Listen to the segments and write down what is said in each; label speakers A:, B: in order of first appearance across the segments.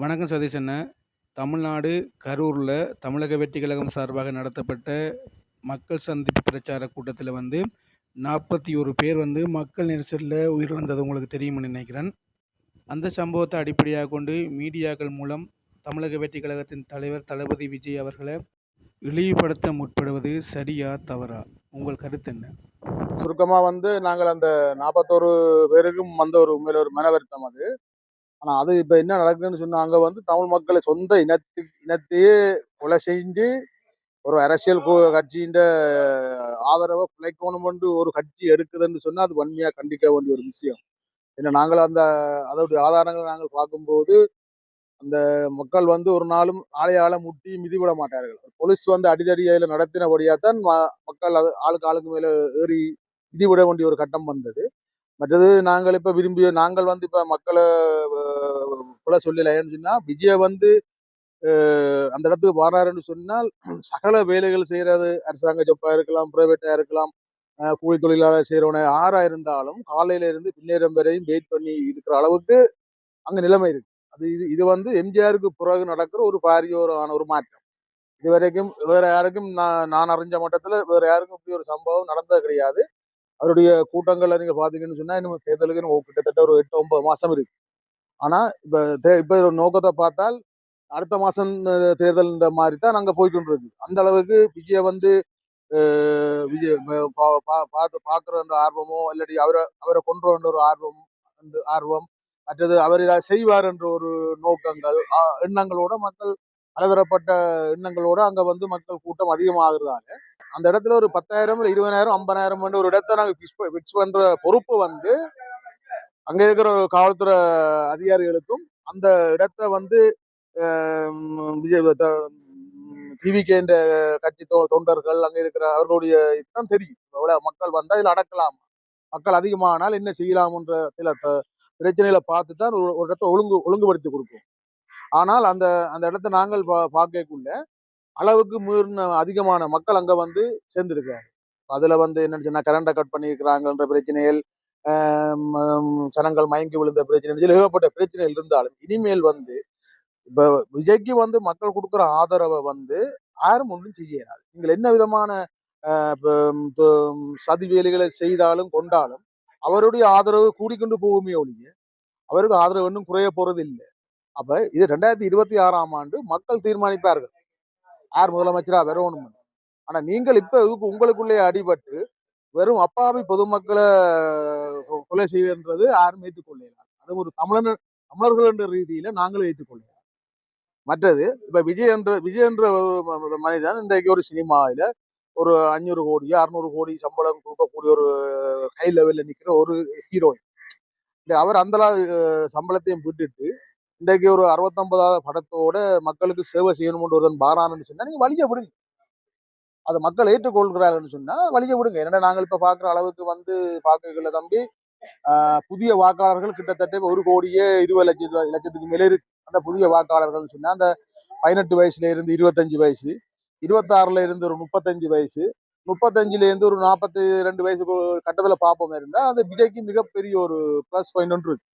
A: வணக்கம் சதீஷ் அண்ணன் தமிழ்நாடு கரூரில் தமிழக வெற்றி கழகம் சார்பாக நடத்தப்பட்ட மக்கள் சந்திப்பு பிரச்சார கூட்டத்தில் வந்து நாற்பத்தி ஒரு பேர் வந்து மக்கள் நெரிசலில் உயிரிழந்தது உங்களுக்கு தெரியும்னு நினைக்கிறேன். அந்த சம்பவத்தை அடிப்படையாக கொண்டு மீடியாக்கள் மூலம் தமிழக வெற்றி கழகத்தின் தலைவர் தளபதி விஜய் அவர்களை இழிவுபடுத்த முற்படுவது சரியா தவறா? உங்கள் கருத்து என்ன?
B: சுருக்கமாக வந்து நாங்கள் அந்த நாற்பத்தோரு பேருக்கும் வந்த ஒரு உண்மையில ஒரு மன வருத்தம் அது. ஆனா அது இப்ப என்ன நடக்குதுன்னு சொன்னா அங்க வந்து தமிழ் மக்களை சொந்த இனத்து இனத்தையே கொலை செஞ்சு ஒரு அரசியல் கட்சியின் ஆதரவை குலைக்கணும் என்று ஒரு கட்சி எடுக்குதுன்னு சொன்னா அது வன்மையா கண்டிக்க வேண்டிய ஒரு விஷயம். ஏன்னா நாங்கள் அந்த அதோடைய ஆதாரங்களை நாங்கள் பார்க்கும்போது அந்த மக்கள் வந்து ஒரு நாளும் ஆலையால முட்டி மிதிவிட மாட்டார்கள். போலீஸ் வந்து அடிதடி அதில் நடத்தினபடியாக தான் ம- மக்கள் அது ஆளுக்கு ஆளுக்கு மேலே ஏறி மிதிவிட வேண்டிய ஒரு கட்டம் வந்தது. மற்றது நாங்கள் இப்போ விரும்பிய நாங்கள் வந்து இப்போ மக்களை போல கொலை சொன்னால் விஜயை வந்து அந்த இடத்துக்கு வராருன்னு சொன்னால் சகல வேலைகள் செய்கிறது அரசாங்க ஜப்பாக இருக்கலாம் ப்ரைவேட்டாக இருக்கலாம் கூலி தொழிலாளர் செய்யறவன ஆறாக இருந்தாலும் காலையில இருந்து பின்னேறம் வரையும் வெயிட் பண்ணி இருக்கிற அளவுக்கு அங்கே நிலைமை இருக்கு. அது இது இது வந்து எம்ஜிஆருக்கு பிறகு நடக்கிற ஒரு பாரிய ஒரு மாற்றம். இது வரைக்கும் வேற யாருக்கும் நான் நான் அறிஞ்ச மட்டத்தில் வேற யாருக்கும் இப்படி ஒரு சம்பவம் நடந்தது கிடையாது. அவருடைய கூட்டங்கள்ல நீங்க பாத்தீங்கன்னு சொன்னா இன்னும் தேர்தலுக்கு கிட்டத்தட்ட ஒரு எட்டு ஒன்பது மாசம் இருக்கு. ஆனா இப்ப தே- இப்ப நோக்கத்தை பார்த்தால் அடுத்த மாசம் தேர்தல்ன்ற மாதிரி தான் நாங்க போய்க்கொண்டு இருக்கு அந்த அளவுக்கு விஜய வந்து விஜய் பா- பா- பார்த்து பாக்குற என்ற ஆர்வமோ இல்லாட்டி அவரை அவரை கொண்டு வர ஒரு ஆர்வம் ஆர்வம் மற்றது அவர் இதை செய்வார் என்ற ஒரு நோக்கங்கள் எண்ணங்களோட மக்கள் பலதரப்பட்ட எண்ணங்களோட அங்க வந்து மக்கள் கூட்டம் அதிகமாகிறதால அந்த இடத்துல ஒரு பத்தாயிரம் இல்ல இருபதாயிரம் ஐம்பதாயிரம் ஒரு இடத்த நாங்க பிக்ஸ் பண்ற பொறுப்பு வந்து அங்க இருக்கிற ஒரு காவல்துறை அதிகாரிகளுக்கும் அந்த இடத்த வந்து டிவிகே என்ற கட்சி தொ- தொண்டர்கள் அங்க இருக்கிற அவர்களுடைய இதுதான் தெரியும். எவ்வளவு மக்கள் வந்தா இதுல அடக்கலாம். மக்கள் அதிகமானால் என்ன செய்யலாம்ன்ற சில த- பிரச்சனைகளை பார்த்து தான் ஒரு ஒரு இடத்த ஒழுங்கு ஒழுங்குபடுத்தி கொடுக்கும். ஆனால் அந்த அந்த இடத்த நாங்கள் பா பார்க்கக்குள்ள அளவுக்கு மீறின அதிகமான மக்கள் அங்க வந்து சேர்ந்துருக்காரு அதுல வந்து என்னன்னு கரண்டை கட் பண்ணியிருக்கிறாங்கன்ற பிரச்சனைகள் ஜனங்கள் மயங்கி விழுந்த பிரச்சனை ஏகப்பட்ட பிரச்சனைகள் இருந்தாலும் இனிமேல் வந்து விஜய்க்கு வந்து மக்கள் கொடுக்குற ஆதரவை வந்து யாரும் ஒன்றும் செய்யறாது நீங்கள் என்ன விதமான ஆஹ், சதி வேலைகளை செய்தாலும் கொண்டாலும் அவருடைய ஆதரவு கூடிக்கொண்டு போகுமே ஒழிய அவருக்கு ஆதரவு இன்னும் குறைய போறது இல்லை அப்ப இது ரெண்டாயிரத்தி இருபத்தி ஆறாம் ஆண்டு மக்கள் தீர்மானிப்பார்கள். யார் முதலமைச்சரா வரணும் ஆனா நீங்கள் இப்ப இதுக்கு உங்களுக்குள்ளே அடிபட்டு வெறும் அப்பாவி பொதுமக்களை கொலை செய்யன்றது யாரும் ஏற்றுக்கொள்ளலாம் அது ஒரு தமிழன் தமிழர்கள் என்ற ரீதியில நாங்களும் ஏற்றுக்கொள்ளலாம் மற்றது இப்ப விஜய் என்ற விஜய் என்ற மனிதன் இன்றைக்கு ஒரு சினிமாவில ஒரு அஞ்சூறு கோடி அறுநூறு கோடி சம்பளம் கொடுக்கக்கூடிய ஒரு ஹை லெவல்ல நிக்கிற ஒரு ஹீரோயின் அவர் அந்த சம்பளத்தையும் விட்டுட்டு இன்றைக்கு ஒரு அறுபத்தொன்பதாவது படத்தோட மக்களுக்கு சேவை செய்யணும்னு ஒருத்தன் பாரான்னு சொன்னா நீங்க வழிய விடுங்க. அதை மக்கள் ஏற்றுக்கொள்கிறாருன்னு சொன்னா வழிய விடுங்க. ஏன்னா நாங்கள் இப்ப பாக்குற அளவுக்கு வந்து பாக்குகள்ல தம்பி? புதிய வாக்காளர்கள் கிட்டத்தட்ட ஒரு கோடியே இருபது லட்சம் லட்சத்துக்கு மேலே இருக்கு. அந்த புதிய வாக்காளர்கள்னு சொன்னா அந்த பதினெட்டு வயசுல இருந்து இருபத்தஞ்சு வயசு இருபத்தாறுல இருந்து ஒரு முப்பத்தஞ்சு வயசு முப்பத்தஞ்சுல இருந்து ஒரு நாற்பத்தி ரெண்டு வயசு கட்டத்துல பார்ப்போம் இருந்தா அது விஜய்க்கு மிகப்பெரிய ஒரு ப்ளஸ் பாயிண்ட் ஒன்று இருக்கு.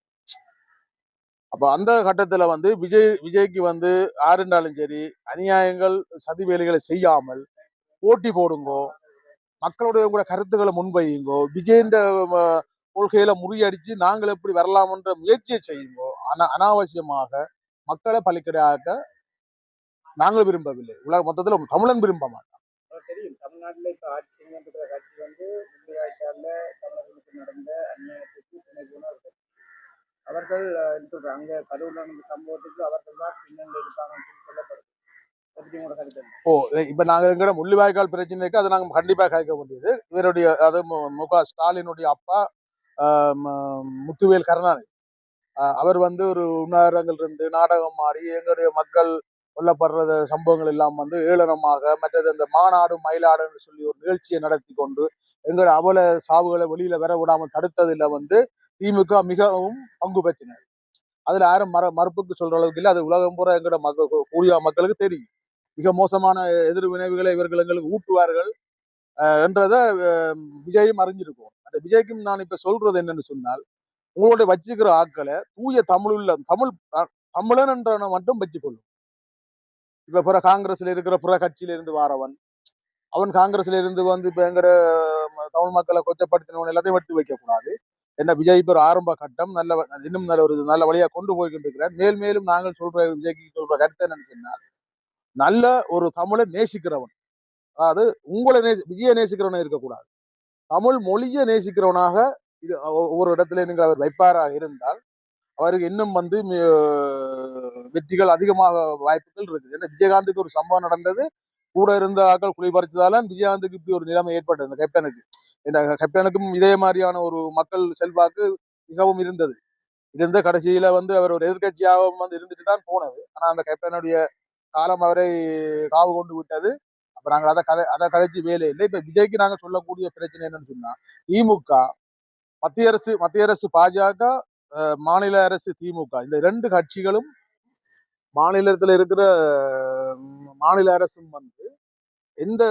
B: அப்போ அந்த கட்டத்தில் வந்து விஜய் விஜய்க்கு வந்து யாருண்டாலும் சரி அநியாயங்கள் சதி வேலைகளை செய்யாமல் போட்டி போடுங்கோ மக்களுடைய கூட கருத்துக்களை முன்வையுங்கோ விஜயின் கொள்கையில முறியடிச்சு நாங்கள் எப்படி வரலாம்ன்ற முயற்சியை செய்யுங்கோ ஆனால் அனாவசியமாக மக்களை பலிக்கடையாக்க நாங்கள் விரும்பவில்லை. உலக மொத்தத்தில் தமிழன் விரும்ப மாட்டோம்
C: தெரியும். ஆட்சி கட்சி வந்து நடந்த அநியாயத்துக்கு துணை போன ஒரு கட்சி அவர்கள் என்ன அங்க கரூர்ல நடந்த சம்பவத்துக்கு அவர்கள் தான் பின்னணி இருப்பாங்கன்னு சொல்லப்படுது. அதை
B: ஓ இப்ப நாங்க எங்கட முள்ளிவாய்க்கால் பிரச்சனைக்கு அதை நாங்க கண்டிப்பா கேட்க வேண்டியது. இவருடைய அது மு- க ஸ்டாலினுடைய அப்பா முத்துவேல் கருணாநிதி. ஆஹ் அவர் வந்து ஒரு உண்ணாவிரங்கள் இருந்து நாடகம் ஆடி எங்களுடைய மக்கள் கொல்லப்படுற சம்பவங்கள் எல்லாம் வந்து ஏளனமாக மற்றது இந்த மாநாடு மயிலாடுன்னு சொல்லி ஒரு நிகழ்ச்சியை நடத்தி கொண்டு எங்களோட அவல சாவுகளை வெளியில வர விடாமல் தடுத்ததில் வந்து திமுக மிகவும் பங்கு பெற்றினர் அதுல யாரும் மற மறுப்புக்கு சொல்ற அளவுக்கு இல்லை. அது உலகம் பூரா எங்களோட மக்கள் கூடிய மக்களுக்கு தெரியும். மிக மோசமான எதிர் வினைவுகளை இவர்கள் எங்களுக்கு ஊட்டுவார்கள் என்றதை விஜயும் அறிஞ்சிருக்கும். அந்த விஜய்க்கும் நான் இப்ப சொல்றது என்னன்னு சொன்னால் உங்களுடைய வச்சிருக்கிற ஆட்களை தூய தமிழ் உள்ள தமிழ் தமிழன் என்ற மட்டும் வச்சுக்கொள்ளும். இப்ப பிற காங்கிரஸ்ல இருக்கிற பிற கட்சியில இருந்து வாரவன். அவன் காங்கிரஸ்ல இருந்து வந்து இப்ப எங்கட ம- தமிழ் மக்களை கொச்சப்படுத்தினவன் எல்லாத்தையும் எடுத்து வைக்க கூடாது என்ன விஜய் பெரு ஆரம்ப கட்டம் நல்ல இன்னும் நல்ல ஒரு நல்ல வழியா கொண்டு போய்கிட்டு இருக்கிறார் மேல் மேலும் நாங்கள் சொல்ற விஜய்க்கு சொல்ற கருத்து என்னன்னு சொன்னால் நல்ல ஒரு தமிழை நேசிக்கிறவன் அதாவது உங்களை நேசி விஜய நேசிக்கிறவனா இருக்கக்கூடாது. தமிழ் மொழியை நேசிக்கிறவனாக இது ஒ- ஒவ்வொரு இடத்துல நீங்கள் அவர் வைப்பாராக இருந்தால் அவருக்கு இன்னும் வந்து வெற்றிகள் அதிகமாக வாய்ப்புகள் இருக்குது. ஏன்னா விஜயகாந்துக்கு ஒரு சம்பவம் நடந்தது. கூட இருந்த ஆட்கள் குளிபறிச்சதால விஜயகாந்துக்கு இப்படி ஒரு நிலைமை ஏற்பட்டது இந்த கேப்டனுக்கு. ஏன்னா கேப்டனுக்கும் இதே மாதிரியான ஒரு மக்கள் செல்வாக்கு மிகவும் இருந்தது. இருந்த கடைசியில வந்து அவர் ஒரு எதிர்கட்சியாகவும் வந்து இருந்துட்டு தான் போனது. ஆனா அந்த கேப்டனுடைய காலம் அவரை காவு கொண்டு விட்டது. அப்ப நாங்கள் அதை கதை அதை கதைச்சு வேலை இல்லை. இப்ப விஜய்க்கு நாங்க சொல்லக்கூடிய பிரச்சனை என்னன்னு சொன்னா திமுக மத்திய அரசு மத்திய அரசு பாஜக மாநில அரசு திமுக. இந்த ரெண்டு கட்சிகளும் மாநிலத்தில் இருக்கிற மாநில அரசும் வந்து எந்த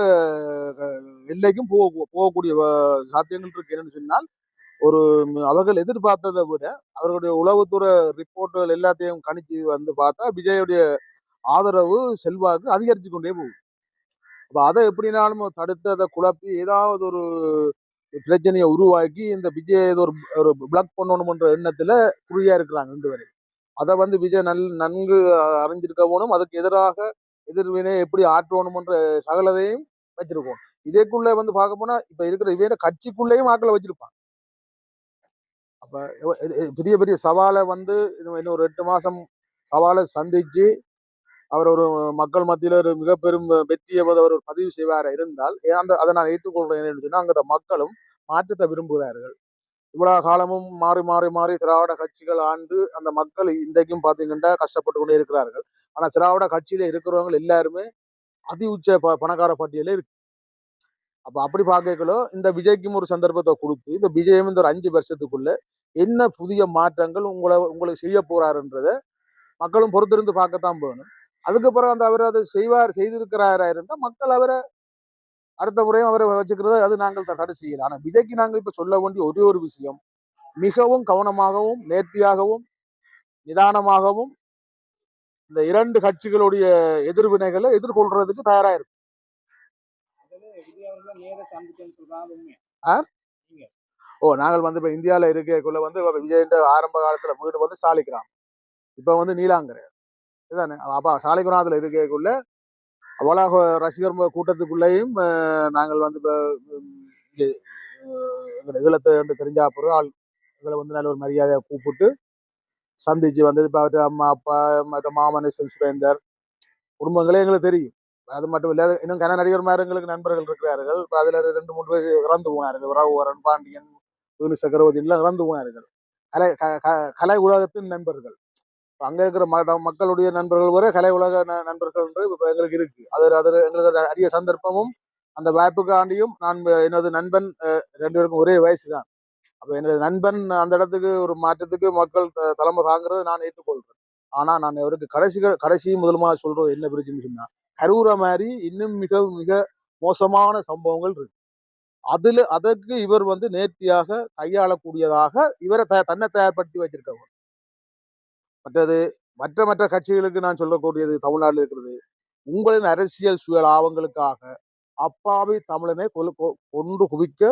B: எல்லைக்கும் போக போகக்கூடிய சாத்தியங்கள் இருக்கு என்னன்னு சொன்னால் ஒரு அவர்கள் எதிர்பார்த்ததை விட அவர்களுடைய உளவுத்துறை ரிப்போர்ட்டுகள் எல்லாத்தையும் கணிச்சு வந்து பார்த்தா விஜயுடைய ஆதரவு செல்வாக்கு அதிகரிச்சு கொண்டே போகும். அப்போ அதை எப்படினாலும் தடுத்து அதை குழப்பி ஏதாவது ஒரு பிரச்சனையை உருவாக்கி இந்த விஜய் ஏதோ ஒரு ஒரு பிளாக் பண்ணணும்ன்ற எண்ணத்துல குறியா இருக்கிறாங்க ரெண்டு பேரும். அதை வந்து விஜய் நல் நன்கு அறிஞ்சிருக்க போனும் அதுக்கு எதிராக எதிர்வினை எப்படி ஆற்றணும்ன்ற சகலதையும் வச்சிருக்கோம் இதேக்குள்ள வந்து பார்க்க போனா இப்ப இருக்கிற இவையோட கட்சிக்குள்ளேயும் ஆக்களை வச்சிருப்பாங்க அப்ப பெரிய பெரிய சவாலை வந்து இன்னும் ஒரு எட்டு மாசம் சவாலை சந்திச்சு அவர் ஒரு மக்கள் மத்தியில ஒரு மிக பெரும் வெற்றியை அவர் ஒரு பதிவு செய்வாரா இருந்தால் ஏன் அந்த அதை நான் ஏற்றுக்கொள்கிறேன் என்று சொன்னால் அங்க மக்களும் மாற்றத்தை விரும்புகிறார்கள். இவ்வளவு காலமும் மாறி மாறி மாறி திராவிட கட்சிகள் ஆண்டு அந்த மக்கள் இன்றைக்கும் பார்த்தீங்கன்னா கஷ்டப்பட்டு கொண்டே இருக்கிறார்கள். ஆனா திராவிட கட்சியில இருக்கிறவங்க எல்லாருமே அதி உச்ச ப- பணக்கார பட்டியலே இருக்கு. அப்ப அப்படி பார்க்கலோ இந்த விஜய்க்கும் ஒரு சந்தர்ப்பத்தை கொடுத்து இந்த விஜயம் இந்த ஒரு அஞ்சு வருஷத்துக்குள்ள என்ன புதிய மாற்றங்கள் உங்களை உங்களுக்கு செய்ய போறாருன்றத மக்களும் பொறுத்திருந்து பார்க்கத்தான் போகணும் அதுக்கப்புறம் அந்த அவர் அதை செய்வார் செய்திருக்கிறாரா இருந்தா மக்கள் அவரை அடுத்த முறையும் அவரை வச்சுக்கிறத அது நாங்கள் தடை செய்யலாம் ஆனா விஜய்க்கு நாங்கள் இப்ப சொல்ல வேண்டிய ஒரே ஒரு விஷயம் மிகவும் கவனமாகவும் நேர்த்தியாகவும் நிதானமாகவும் இந்த இரண்டு கட்சிகளுடைய எதிர்வினைகளை எதிர்கொள்றதுக்கு தயாரா இருக்கு.
C: அதுல விஜய் அவர்களை நேர சந்திச்சேன்னு சொல்றாங்க உண்மை.
B: ஓ நாங்கள் வந்து இப்ப இந்தியால இருக்கக்குள்ள வந்து விஜயின் ஆரம்ப காலத்துல வீடு வந்து சாலிகிராம் இப்ப வந்து நீலாங்கரை. இதுதானே அப்போ சாலைகுணாதில் இருக்கக்குள்ள அவ்வளோ ரசிகர் கூட்டத்துக்குள்ளேயும் நாங்கள் வந்து இப்போ ஈழத்தை என்று தெரிஞ்சா பிறகு ஆள் எங்களை வந்து நல்ல ஒரு மரியாதையை கூப்பிட்டு சந்திச்சு வந்தது இப்போ அவர்கிட்ட அம்மா அப்பா மற்ற மாமன் சுரேந்தர் குடும்பங்களே எங்களுக்கு தெரியும். அது மட்டும் இல்லாத இன்னும் கன நடிகர்மார் எங்களுக்கு நண்பர்கள் இருக்கிறார்கள். இப்போ அதில் ரெண்டு மூணு பேர் இறந்து போனார்கள். ரகுவரன் பாண்டியன் வேணு சக்கரவர்த்தி எல்லாம் இறந்து போனார்கள். கலை க- க- கலை உலகத்தின் நண்பர்கள். அங்க இருக்கிற ம- மக்களுடைய நண்பர்கள் வரை கலை உலக நண்பர்கள் என்று எங்களுக்கு இருக்கு. அது அது எங்களுக்கு அது அரிய சந்தர்ப்பமும் அந்த வாய்ப்புக்காண்டியும் நான் எனது நண்பன் ரெண்டு பேருக்கும் ஒரே வயசு தான் அப்ப எனது நண்பன் அந்த இடத்துக்கு ஒரு மாற்றத்துக்கு மக்கள் தலைமை தாங்கிறதை நான் ஏற்றுக்கொள்றேன். ஆனா நான் அவருக்கு கடைசி கடைசி முதலுமா சொல்றது என்ன பிரச்சனை சொன்னா கரூரை மாதிரி இன்னும் மிக மிக மோசமான சம்பவங்கள் இருக்கு. அதுல அதற்கு இவர் வந்து நேர்த்தியாக கையாளக்கூடியதாக இவரை த- தன்னை தயார்படுத்தி வச்சிருக்கவர். மற்றது மற்ற மற்ற கட்சிகளுக்கு நான் சொல்லக்கூடியது தமிழ்நாட்டில் இருக்கிறது. உங்களின் அரசியல் சுய லாபங்களுக்காக அப்பாவி தமிழனை கொ- கொண்டு குவிக்க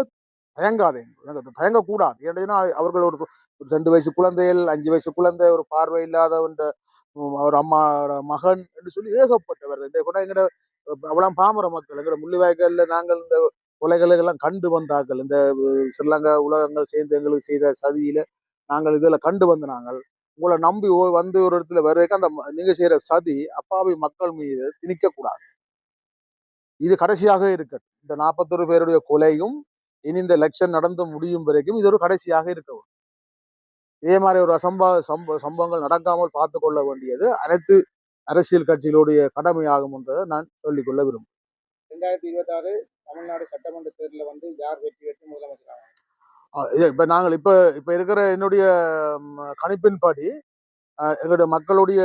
B: தயங்காதீங்க தயங்கக்கூடாது. ஏன்னா அவர்கள் ஒரு ஒரு ரெண்டு வயசு குழந்தைகள் அஞ்சு வயசு குழந்தை ஒரு பார்வை இல்லாதவன் ஒரு அம்மாவோட மகன் என்று சொல்லி ஏகப்பட்டவர். கூட எங்கட அவ்வளோ பாமர மக்கள் எங்கட முள்ளிவாய்க்கல்ல நாங்கள் இந்த கொலைகளை எல்லாம் கண்டு வந்தார்கள். இந்த ஸ்ரீலங்கா உலகங்கள் சேர்ந்து எங்களுக்கு செய்த சதியில நாங்கள் இதில் கண்டு வந்த நாங்கள் உங்களை நம்பி ஓ- வந்து ஒரு இடத்துல வர்றதுக்கு அந்த நீங்க செய்யற சதி அப்பாவி மக்கள் மீது திணிக்க கூடாது இது கடைசியாக இருக்கட்டும். இந்த நாற்பத்தொரு பேருடைய கொலையும் இனி இந்த எலெக்ஷன் நடந்து முடியும் வரைக்கும் இது ஒரு கடைசியாக இருக்க இதே மாதிரி ஒரு அசம்பா சம்ப சம்பவங்கள் நடக்காமல் பார்த்து கொள்ள வேண்டியது அனைத்து அரசியல் கட்சிகளுடைய கடமையாகும் என்றதை நான் சொல்லிக்கொள்ள விரும்புகிறேன்.
C: ரெண்டாயிரத்தி இருபத்தாறு தமிழ்நாடு சட்டமன்ற தேர்தலில் வந்து யார் வெற்றி பெற்று முதலமைச்சர்
B: இப்ப நாங்கள் இப்ப இப்ப இருக்கிற என்னுடைய கணிப்பின்படி அஹ், எங்களுடைய மக்களுடைய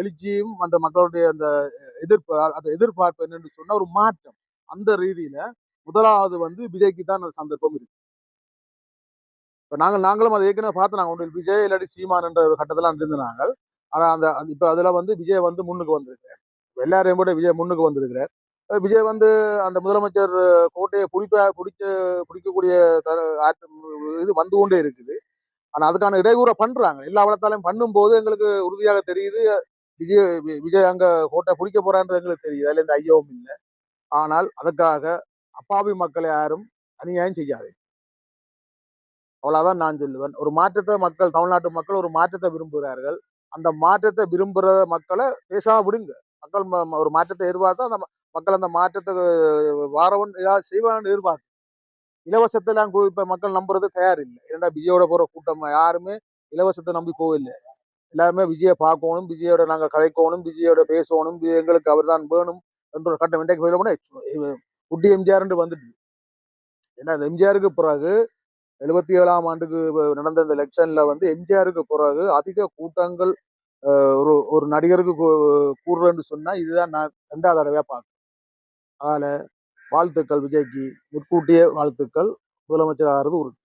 B: எழுச்சியும் அந்த மக்களுடைய அந்த எதிர்ப்பு அந்த எதிர்பார்ப்பு என்னன்னு சொன்னா ஒரு மாற்றம். அந்த ரீதியில முதலாவது வந்து விஜய்க்கு தான் அந்த சந்தர்ப்பம் இருக்கு. இப்ப நாங்கள் நாங்களும் அதை ஏற்கனவே பார்த்து நாங்கள் ஒன்றில் விஜய் இல்லாட்டி சீமான் என்ற ஒரு கட்டத்தில் இருந்து நாங்கள். ஆனா அந்த இப்ப அதுல வந்து விஜய் வந்து முன்னுக்கு வந்திருக்கிறார். எல்லாரையும் கூட விஜய் முன்னுக்கு வந்திருக்கிறார். விஜய் வந்து அந்த முதலமைச்சர் கோட்டையை பிடிப்பா பிடிச்ச பிடிக்கக்கூடிய தர- இது வந்து கொண்டே இருக்குது. ஆனா அதுக்கான இடையூறை பண்றாங்க. எல்லா வளத்தாலையும் பண்ணும்போது எங்களுக்கு உறுதியாக தெரியுது. விஜய் வி- விஜய் அங்க கோட்டை பிடிக்க போகிறான்றது எங்களுக்கு தெரியுது. அதுல எந்த ஐயவும் இல்லை. ஆனால் அதுக்காக அப்பாவி மக்களை யாரும் அநியாயம் செய்யாது. அவ்வளவுதான் நான் சொல்லுவேன். ஒரு மாற்றத்தை மக்கள் தமிழ்நாட்டு மக்கள் ஒரு மாற்றத்தை விரும்புகிறார்கள். அந்த மாற்றத்தை விரும்புகிற மக்களை பேசாம விடுங்க. மக்கள் ஒரு மாற்றத்தை எதிர்பார்த்தா அந்த மக்கள் அந்த மாற்றத்தை வாரவன் ஏதாவது செய்வான்னு எதிர்பார்க்கு இலவசத்தெல்லாம் கு- இப்ப மக்கள் நம்புறது தயார் இல்லை ஏன்னா விஜயோட போற கூட்டம் யாருமே இலவசத்தை நம்பி போகவில்லை. எல்லாருமே விஜயை பார்க்கணும் விஜயோட நாங்கள் கலைக்கோணும் விஜயோட பேசணும் எங்களுக்கு அவர் தான் வேணும் என்ற ஒரு கட்டம் இன்றைக்கு போயில கூட குட்டி எம்ஜிஆர் வந்துட்டு ஏன்னா அந்த எம்ஜிஆருக்கு பிறகு எழுபத்தி ஏழாம் ஆண்டுக்கு நடந்த இந்த எலெக்ஷன்ல வந்து எம்ஜிஆருக்கு பிறகு அதிக கூட்டங்கள் ஒரு ஒரு நடிகருக்கு கூ- கூடுறேன்னு சொன்னா இதுதான் நான் ரெண்டாவது தடவையா பார்க்கிறேன். அதனால வாழ்த்துக்கள் விஜய்க்கு முற்கூட்டிய வாழ்த்துக்கள். முதலமைச்சர் ஆகிறது உறுதி.